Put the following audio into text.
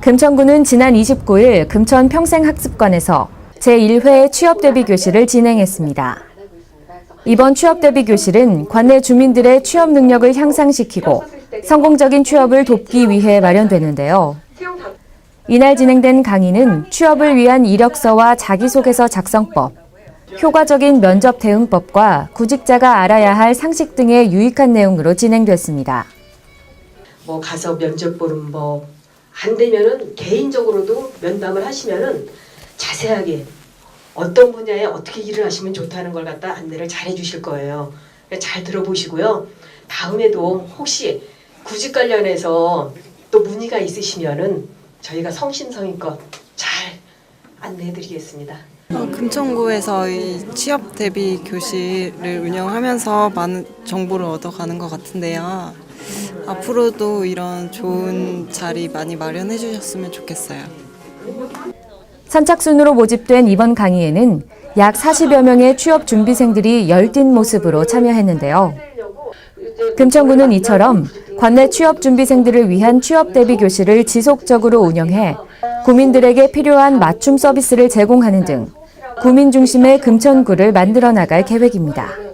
금천구는 지난 29일 금천 평생학습관에서 제1회 취업 대비 교실을 진행했습니다. 이번 취업 대비 교실은 관내 주민들의 취업 능력을 향상시키고 성공적인 취업을 돕기 위해 마련되는데요. 이날 진행된 강의는 취업을 위한 이력서와 자기소개서 작성법, 효과적인 면접 대응법과 구직자가 알아야 할 상식 등의 유익한 내용으로 진행됐습니다. 뭐 가서 면접 보는 법, 안 되면은 개인적으로도 면담을 하시면은 자세하게 어떤 분야에 어떻게 일을 하시면 좋다는 걸 갖다 안내를 잘 해주실 거예요. 그러니까 잘 들어보시고요. 다음에도 혹시 구직 관련해서 또 문의가 있으시면은 저희가 성심성의껏 잘 안내해드리겠습니다. 어, 금천구에서 이 취업 대비 교실을 운영하면서 많은 정보를 얻어가는 것 같은데요. 앞으로도 이런 좋은 자리 많이 마련해 주셨으면 좋겠어요. 선착순으로 모집된 이번 강의에는 약 40여 명의 취업 준비생들이 열띤 모습으로 참여했는데요. 금천구는 이처럼 관내 취업 준비생들을 위한 취업 대비 교실을 지속적으로 운영해 구민들에게 필요한 맞춤 서비스를 제공하는 등 구민 중심의 금천구를 만들어 나갈 계획입니다.